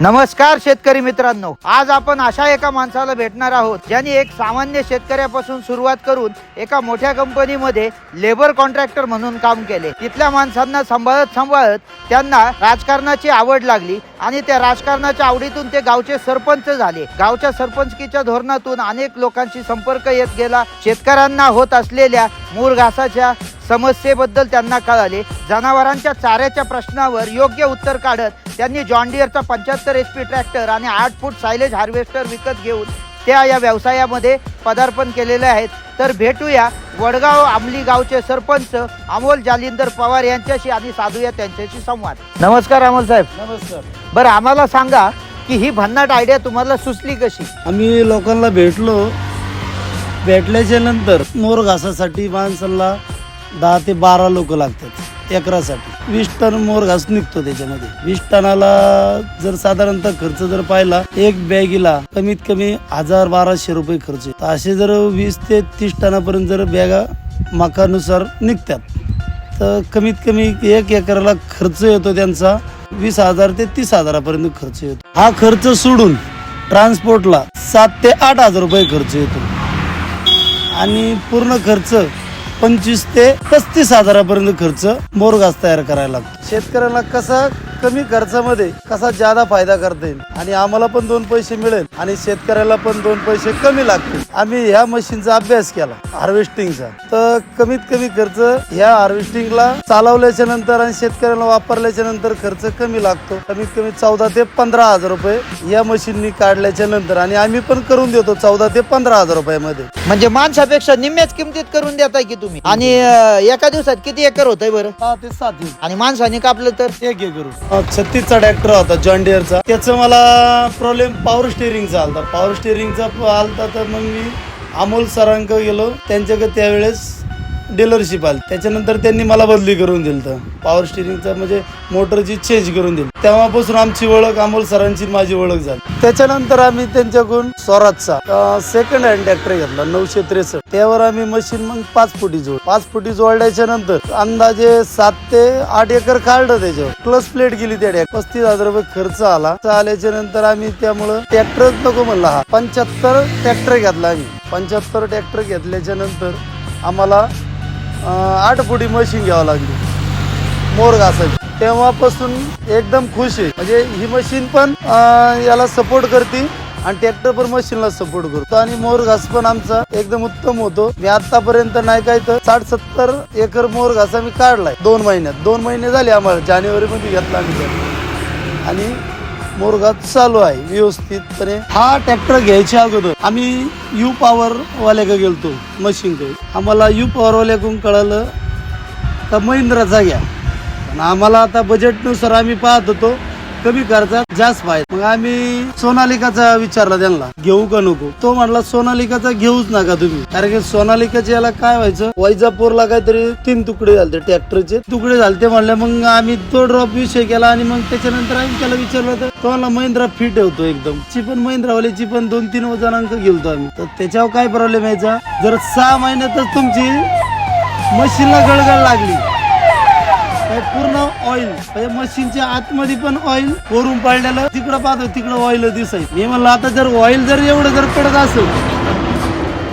नमस्कार शेतकरी मित्रांनो. आज आपण अशा एका माणसाला भेटणार आहोत ज्यांनी एक सामान्य शेतकऱ्यापासून सुरुवात करून एका मोठ्या कंपनीमध्ये लेबर कॉन्ट्रॅक्टर म्हणून काम केले. तिथल्या माणसांना सांभाळत सांभाळत त्यांना राजकारणाची आवड लागली आणि त्या राजकारणाच्या आवडीतून ते गावचे सरपंच झाले. गावच्या सरपंचकीच्या धोरणातून अनेक लोकांशी संपर्क येत गेला. शेतकऱ्यांना होत असलेल्या मूळ घासाच्या समस्येबद्दल त्यांना कळाले. जनावरांच्या चाऱ्याच्या प्रश्नावर योग्य उत्तर काढत त्यांनी जॉन डिअरचा पंच्याहत्तर एच पी ट्रॅक्टर आणि आठ फूट सायलेज हार्वेस्टर विकत घेऊन त्या या व्यवसायामध्ये पदार्पण केलेले आहेत. तर भेटूया वडगाव आमली गावचे सरपंच अमोल जालिंदर पवार यांच्याशी आणि साधूया त्यांच्याशी संवाद. नमस्कार अमोल साहेब. नमस्कार. बरं आम्हाला सांगा की ही भन्नाट आयडिया तुम्हाला सुचली कशी? आम्ही लोकांना भेटलो. भेटल्याच्या नंतर मोर घासासाठी माणसाला दहा ते बारा लोक लागतात एकरासाठी. वीस टन मोर घास निघतो त्याच्यामध्ये. वीस टनाला जर साधारणतः खर्च जर पाहिला एक बॅगीला कमीत कमी हजार बाराशे रुपये खर्च येतो. असे जर वीस ते तीस टनापर्यंत जर बॅगा मकानुसार निघतात तर कमीत कमी एक एकराला खर्च येतो त्यांचा वीस हजार ते तीस हजारापर्यंत खर्च येतो. हा खर्च सोडून ट्रान्सपोर्टला सात ते आठ हजार रुपये खर्च येतो. आणि पूर्ण खर्च पंचवीस ते पस्तीस हजारापर्यंत खर्च मोरगास तयार करायला लागतो. शेतकऱ्याला कसा कमी खर्चामध्ये कसा जादा फायदा करता येईल? आणि आम्हाला पण दोन पैसे मिळेल आणि शेतकऱ्याला पण दोन पैसे कमी लागतील. आम्ही ह्या मशीनचा अभ्यास केला हार्वेस्टिंगचा तर कमीत कमी खर्च ह्या हार्वेस्टिंगला चालवल्याच्या नंतर आणि शेतकऱ्याला वापरल्याच्या नंतर खर्च कमी लागतो. कमीत कमी चौदा ते पंधरा हजार रुपये या मशीननी काढल्याच्या नंतर आणि आम्ही पण करून देतो चौदा ते पंधरा हजार रुपयामध्ये. म्हणजे माणसापेक्षा निम्म्याच किमतीत करून देताय की तुम्ही? आणि अं, एका दिवसात किती एकर होतंय बरं? सहा ते सात इंच आणि माणसाने कापलं तर? एक हे करू छत्तीसचा ट्रॅक्टर होता जॉन डिअरचा त्याचं मला प्रॉब्लेम पॉवर स्टेअरिंगचा आलता. पॉवर स्टेअरिंगचा आलता तर मग मी अमोल सरांक गेलो. त्यांच्याकडे त्यावेळेस डीलरशिप आली. त्याच्यानंतर त्यांनी मला बदली करून दिली तर पॉवर स्टिअरिंगचं म्हणजे मोटरची चेंज करून दिली. तेव्हापासून आमची ओळख अमोल सरांची माझी ओळख झाली. त्याच्यानंतर आम्ही त्यांच्याकडून स्वराजचा सेकंड हँड ट्रॅक्टर घेतला नऊशे त्रेसष्ट. त्यावर आम्ही मशीन मग पाच फुटी जोड. पाच फुटी जोडल्याच्या नंतर अंदाजे सात ते आठ एकर काढलं त्याच्यावर. प्लस प्लेट गेली त्या ट्रॅक्टर पस्तीस हजार रुपये खर्च आला. आल्याच्यानंतर आम्ही त्यामुळं ट्रॅक्टरच नको म्हणला हा. पंच्याहत्तर ट्रॅक्टर घेतला आम्ही. पंच्याहत्तर ट्रॅक्टर घेतल्याच्या नंतर आम्हाला आठ फुटी मशीन घ्यावं लागली. मोर घासायची तेव्हापासून एकदम खुश आहे. म्हणजे ही मशीन पण याला सपोर्ट करते आणि ट्रॅक्टर पण मशीनला सपोर्ट करतो. आणि मोर घास पण आमचा एकदम उत्तम होतो. मी आतापर्यंत नाही काय तर साठ सत्तर एकर मोर घास आम्ही काढलाय. दोन महिन्यात. दोन महिने झाले आम्हाला. जानेवारी मध्ये घेतला आम्ही आणि मोरगात चालू आहे व्यवस्थितपणे. हा ट्रॅक्टर घ्यायच्या अगोदर आम्ही यू पॉवर वाल्याकडे गेलतो मशीन कडे. आम्हाला यू पॉवर वाल्याकडून कळालं का महिंद्राचा घ्या. पण आम्हाला आता बजेटनुसार आम्ही पाहत होतो कमी खर्चात जास्त पाहिजे मग आम्ही सोनालिकाचा विचारला त्यांना घेऊ का नको? तो म्हणला सोनालिकाचा घेऊच नका तुम्ही. कारण की सोनालिकाच्या याला काय व्हायचं वैजापूरला काहीतरी तीन तुकडे झालते ट्रॅक्टरचे. तुकडे झालते म्हणले मग आम्ही तो ड्रॉप विषय केला आणि मग त्याच्यानंतर आम्ही त्याला विचारलं तर तो मला महिंद्रा फिट होतो एकदम. ची पण महिंद्रावाल्याची पण दोन तीन वजनांक गेलतो आम्ही. तर त्याच्यावर काय प्रॉब्लेम यायचा? जर सहा महिन्यातच तुमची मशीनला गळगळ लागली हे पूर्ण ऑइल म्हणजे मशीनच्या आतमध्ये पण ऑइल वरून पाडलेलं तिकडं पाहतो तिकडं ऑइल दिसायचं मी म्हणलं आता जर ऑइल जर एवढं जर पडत असेल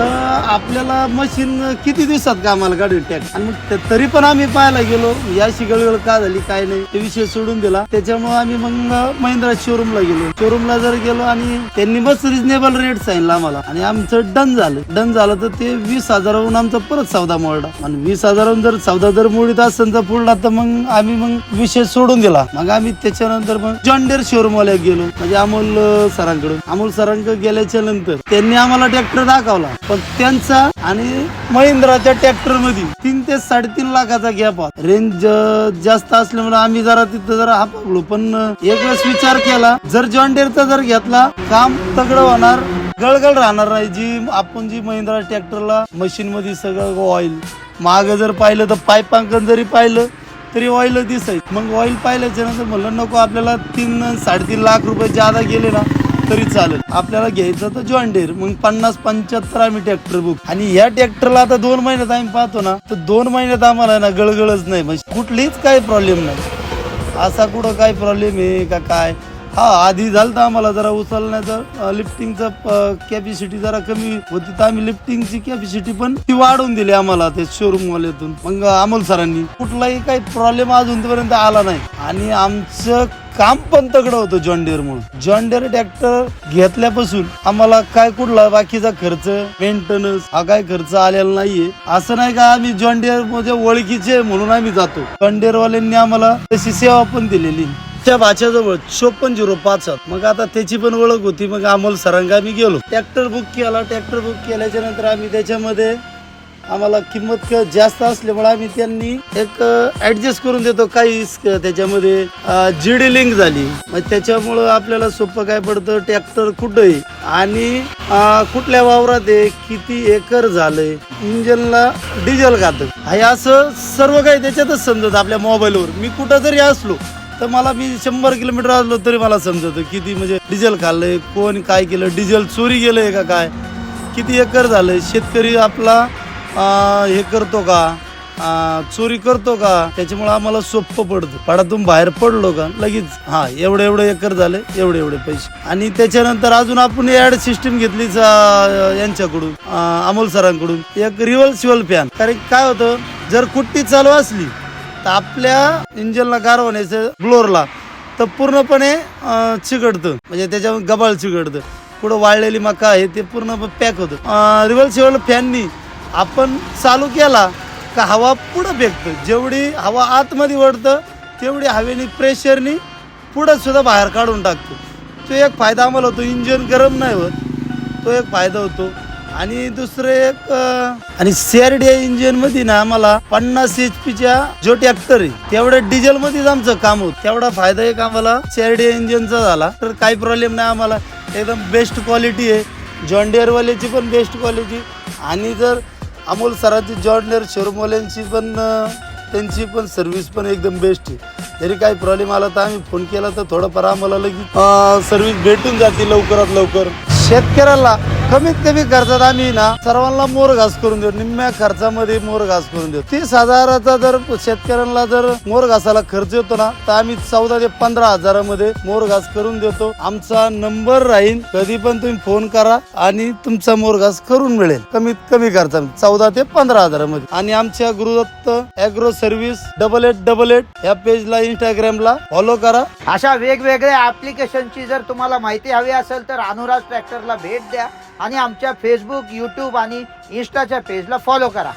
तर आपल्याला मशीन किती दिवसात कामाला काढून टॅक? आणि मग तरी पण आम्ही पाहायला गेलो. याशी गळगळ का झाली काय नाही. ते विषय सोडून दिला. त्याच्यामुळे आम्ही मग महिंद्रा शोरूमला गेलो. शोरूमला जर गेलो आणि त्यांनी बस रिजनेबल रेट सांगितला आम्हाला. आणि आमचं डन झालं. डन झालं तर ते वीस हजारावरून आमचा परत सौदा मोडला. आणि वीस हजारावरून जर सौदा जर मोडीत असेल तर पुढला तर मग आम्ही मग विषय सोडून दिला. मग आम्ही त्याच्यानंतर मग जॉन्डेर शोरूम वाल्या गेलो. म्हणजे अमोल अं, सरांकडे अमोल सरांकडे गेल्याच्यानंतर त्यांनी आम्हाला ट्रॅक्टर दाखवला. पण त्यांचा आणि महिंद्राच्या ट्रॅक्टरमध्ये तीन ते साडेतीन लाखाचा गॅप रेंज जास्त असल्यामुळे आम्ही जरा तिथं जरा हापलो पण एक वेळेस विचार केला जर जॉन्डेरचा जर घेतला काम तगड होणार गळगळ राहणार नाही. जी आपण जी महिंद्रा ट्रॅक्टरला मशीन मध्ये सगळं ऑइल माग जर पाहिलं तर पायपांकन जरी पाहिलं तरी ऑइल दिसायचं. मग ऑइल पाहिल्याच्या नंतर म्हणलं नको आपल्याला तीन साडेतीन लाख रुपये जादा गेले ना तरी चालेल. आपल्याला घ्यायचं तर जॉन डेअर मग पन्नास पंच्याहत्तर आम्ही ट्रॅक्टर बुक आणि या ट्रॅक्टरला आता दोन महिन्यात आम्ही पाहतो ना तर दोन महिन्यात आम्हाला ना गळगळच नाही. म्हणजे कुठलीच काही प्रॉब्लेम नाही. असा कुठं काय प्रॉब्लेम आहे का काय? हा आधी झालं तर आम्हाला जरा उचलण्याचं लिफ्टिंगचं कॅपॅसिटी जरा कमी होती तर आम्ही लिफ्टिंगची कॅपॅसिटी पण ती वाढवून दिली आम्हाला ते शोरूम वाल्यातून. मग अमोल सरांनी. कुठलाही काही प्रॉब्लेम अजूनपर्यंत आला नाही. आणि आमचं काम पण तगडं होतं जॉन म्हणून जॉन डिअर ट्रॅक्टर घेतल्यापासून आम्हाला काय कुठला बाकीचा खर्च मेंटेनन्स हा काय खर्च आलेला नाहीये. असं नाही का आम्ही जॉन म्हणजे ओळखीचे म्हणून आम्ही जातो. जॉन वाल्यांनी आम्हाला तशी सेवा पण दिलेली. त्या भाच्याजवळ चोपन्न झिरो पाच सात. मग आता त्याची पण ओळख होती. मग अमोल सरांगा आम्ही गेलो. ट्रॅक्टर बुक केला. ट्रॅक्टर बुक केल्याच्यानंतर आम्ही त्याच्यामध्ये आम्हाला किंमत क- जास्त असल्यामुळे आम्ही त्यांनी एक ऍडजस्ट करून देतो काही स- त्याच्यामध्ये जीडी लिंक झाली. मग त्याच्यामुळं आपल्याला सोपं काय पडतं ट्रॅक्टर कुठं आहे आणि कुठल्या वावरात आहे किती एकर झालंय इंजनला डिझेल घातं हे असं सर्व काही त्याच्यातच समजत आपल्या मोबाईलवर मी कुठं जरी असलो तर मला मी शंभर किलोमीटर असलो तरी मला समजत किती म्हणजे डिझेल खाल्लंय कोण काय केलं डिझेल चोरी गेलंय का काय? किती एकर झालंय शेतकरी आपला हे करतो का? चोरी करतो का? त्याच्यामुळे आम्हाला सोपं पडतं. पाडातून बाहेर पडलो का लगेच हा एवढे एवढे एकर झाले एवढे एवढे पैसे. आणि त्याच्यानंतर अजून आपण ऍड सिस्टीम घेतली यांच्याकडून अमोल सरांकडून. एक रिव्हर्सिबल फॅन कारण काय होतं जर कुट्टी चालू असली तर आपल्या इंजिनला गार होण्याचं ब्लोअरला तर पूर्णपणे चिघडतं. चिकटतं म्हणजे त्याच्यावर गबाळ चिकटतं पुढं वाळलेली मका आहे ते पूर्ण पॅक होतं. रिव्हर्सिबल फॅननी आपण चालू केला का हवा पुढं फेकतं जेवढी हवा आतमध्ये वळतं तेवढी हवेनी प्रेशरनी पुढंसुद्धा बाहेर काढून टाकतो. तो एक फायदा आम्हाला होतो. इंजिन गरम नाही होत. तो एक फायदा होतो. आणि दुसरं एक आणि सीआरडी इंजिनमध्ये ना आम्हाला पन्नास एच पीच्या जो ट्रॅक्टर आहे तेवढ्या डिझेल मध्येच आमचं काम होत. तेवढा फायदा एक आम्हाला सीआरडी इंजिनचा झाला. तर काही प्रॉब्लेम नाही आम्हाला. एकदम बेस्ट क्वालिटी आहे. जॉन वाल्याची पण बेस्ट क्वालिटी आणि जर अमोल सरांची जॉर्डनर शेरमोल्यांची पण त्यांची पण सर्व्हिस पण एकदम बेस्ट आहे. जरी काही प्रॉब्लेम आला तर आम्ही फोन केला तर थोडंफार आम्हाला लगेच सर्व्हिस भेटून जाते लवकरात लवकर. शेतकऱ्याला कमीत कमी खर्चात आम्ही ना सर्वांना मोर घास करून देऊ निम्म्या खर्चामध्ये मोर घास करून देऊ. तीस हजाराचा जर शेतकऱ्यांना जर मोर घासाला खर्च येतो ना तर आम्ही चौदा ते पंधरा हजारामध्ये मोर घास करून देतो. आमचा नंबर राहील कधी पण तुम्ही फोन करा आणि तुमचा मोर घास करून मिळेल. कमीत कमी खर्चात चौदा ते पंधरा हजारामध्ये. आणि आमच्या Gurudatt Agro Service double eight double eight या पेजला इंस्टाग्रामला फॉलो करा. अशा वेगवेगळ्या ऍप्लिकेशनची जर तुम्हाला माहिती हवी असेल तर अनुराज ट्रॅक्टरला भेट द्या. आणि आमच्या फेसबुक यूट्यूब आणि इन्स्टाच्या पेजला फॉलो करा.